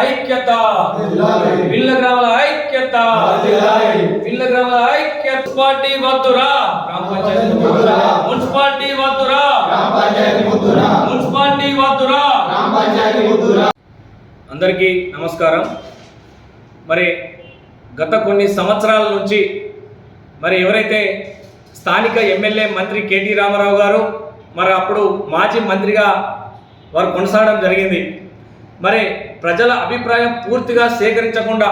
ఐక్యత. పిల్ల గ్రామాల ఐక్యత. పిల్ల గ్రామాల ఐక్యత. మున్సిపాలిటీ వద్దురా. గ్రామ పంచాయతీ వద్దురా. మున్సిపాలిటీ వద్దురా. మున్సిపాలిటీ వద్దురా. అందరికీ నమస్కారం. మరి గత కొన్ని సంవత్సరాల నుంచి మరి ఎవరైతే స్థానిక ఎమ్మెల్యే మంత్రి కేటీ రామారావు గారు మరి అప్పుడు మాజీ మంత్రిగా వారు కొనసాగడం జరిగింది. మరి ప్రజల అభిప్రాయం పూర్తిగా సేకరించకుండా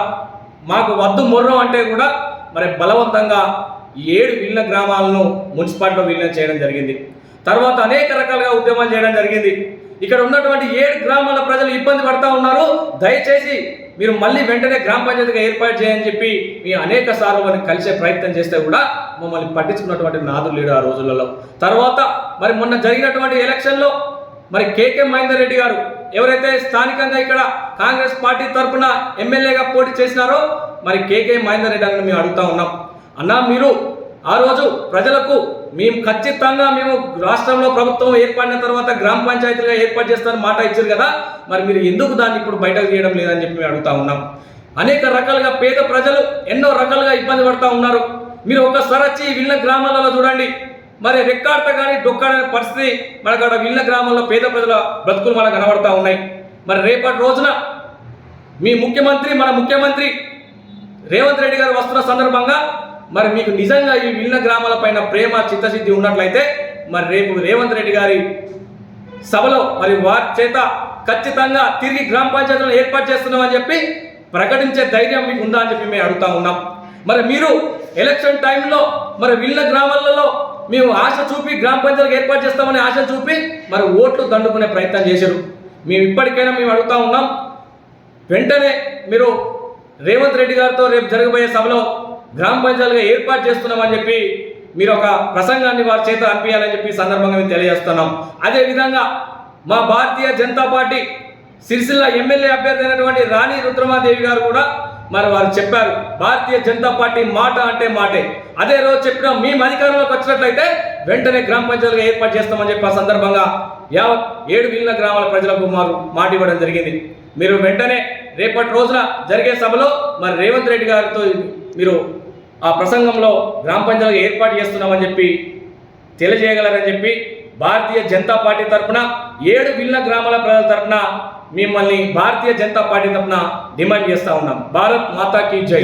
మాకు వద్దు మొర్రం అంటే కూడా మరి బలవంతంగా ఏడు విలీన గ్రామాలను మున్సిపాలిటీలో విలీనం చేయడం జరిగింది. తర్వాత అనేక రకాలుగా ఉద్యమాలు చేయడం జరిగింది. ఇక్కడ ఉన్నటువంటి ఏడు గ్రామాల ప్రజలు ఇబ్బంది పడతా ఉన్నారు. దయచేసి మీరు మళ్ళీ వెంటనే గ్రామ పంచాయతీగా ఏర్పాటు చేయని చెప్పి మీ అనేక సార్లు వారిని కలిసే ప్రయత్నం చేస్తే కూడా మమ్మల్ని పట్టించుకున్నటువంటి నాదులు లేడు ఆ రోజులలో. తర్వాత మరి మొన్న జరిగినటువంటి ఎలక్షన్లో మరి కేకే మహేందర్ రెడ్డి గారు ఎవరైతే స్థానికంగా ఇక్కడ కాంగ్రెస్ పార్టీ తరఫున ఎమ్మెల్యేగా పోటీ చేసినారో మరి కేకే మహేందర్ రెడ్డి అని మేము అడుగుతా ఉన్నాం. అన్నా మీరు ఆ రోజు ప్రజలకు మేము ఖచ్చితంగా మేము రాష్ట్రంలో ప్రభుత్వం ఏర్పడిన తర్వాత గ్రామ పంచాయతీలుగా ఏర్పాటు చేస్తారని మాట ఇచ్చారు కదా మరి మీరు ఎందుకు దాన్ని ఇప్పుడు బయటకు తీయడం లేదని చెప్పి మేము అడుగుతా ఉన్నాం. అనేక రకాలుగా పేద ప్రజలు ఎన్నో రకాలుగా ఇబ్బంది పడుతూ ఉన్నారు. మీరు ఒక్కసారి వచ్చి విన్న గ్రామాలలో చూడండి. మరి రెక్కాడత కానీ డొక్కాడని పరిస్థితి మనకు అక్కడ విన్న గ్రామంలో పేద ప్రజల బ్రతుకులు మనకు కనబడతా ఉన్నాయి. మరి రేపటి రోజున మీ ముఖ్యమంత్రి మన ముఖ్యమంత్రి రేవంత్ రెడ్డి గారు వస్తున్న సందర్భంగా మరి మీకు నిజంగా ఈ విన్న గ్రామాల పైన ప్రేమ చిత్తశుద్ధి ఉన్నట్లయితే మరి రేపు రేవంత్ రెడ్డి గారి సభలో మరి వారి చేత ఖచ్చితంగా తిరిగి గ్రామ పంచాయతీలను ఏర్పాటు చేస్తున్నామని చెప్పి ప్రకటించే ధైర్యం మీకు ఉందా అని చెప్పి మేము అడుగుతా ఉన్నాం. మరి మీరు ఎలక్షన్ టైంలో మరి విన్న గ్రామాలలో మేము ఆశ చూపి గ్రామ పంచాయతీలకు ఏర్పాటు చేస్తామని ఆశ చూపి మరి ఓట్లు దండుకునే ప్రయత్నం చేశారు. మేము ఇప్పటికైనా మేము అడుగుతా ఉన్నాం వెంటనే మీరు రేవంత్ రెడ్డి గారితో రేపు జరగబోయే సభలో గ్రామ పంచాయతీలుగా ఏర్పాటు చేస్తున్నామని చెప్పి మీరు ఒక ప్రసంగాన్ని వారి చేత అనిపించాలని చెప్పి సందర్భంగా మేము తెలియజేస్తున్నాం. అదేవిధంగా మా భారతీయ జనతా పార్టీ సిరిసిల్ల ఎమ్మెల్యే అభ్యర్థి అయినటువంటి రాణి రుద్రమాదేవి గారు కూడా మరి వారు చెప్పారు భారతీయ జనతా పార్టీ మాట అంటే మాటే. అదే రోజు చెప్పిన మేము అధికారంలోకి వచ్చినట్లయితే వెంటనే గ్రామ పంచాయతీలు ఏర్పాటు చేస్తామని చెప్పి ఆ సందర్భంగా యావత్ ఏడు విలీన గ్రామాల ప్రజలకు మారు మాట ఇవ్వడం జరిగింది. మీరు వెంటనే రేపటి రోజున జరిగే సభలో మరి రేవంత్ రెడ్డి గారితో మీరు ఆ ప్రసంగంలో గ్రామ పంచాయతీగా ఏర్పాటు చేస్తున్నామని చెప్పి తెలియజేయగలరని చెప్పి భారతీయ జనతా పార్టీ తరఫున ఏడు విలీన గ్రామాల ప్రజల తరఫున మిమ్మల్ని భారతీయ జనతా పార్టీ తరఫున డిమాండ్ చేస్తా ఉన్నాం. భారత్ మాతాకి జై.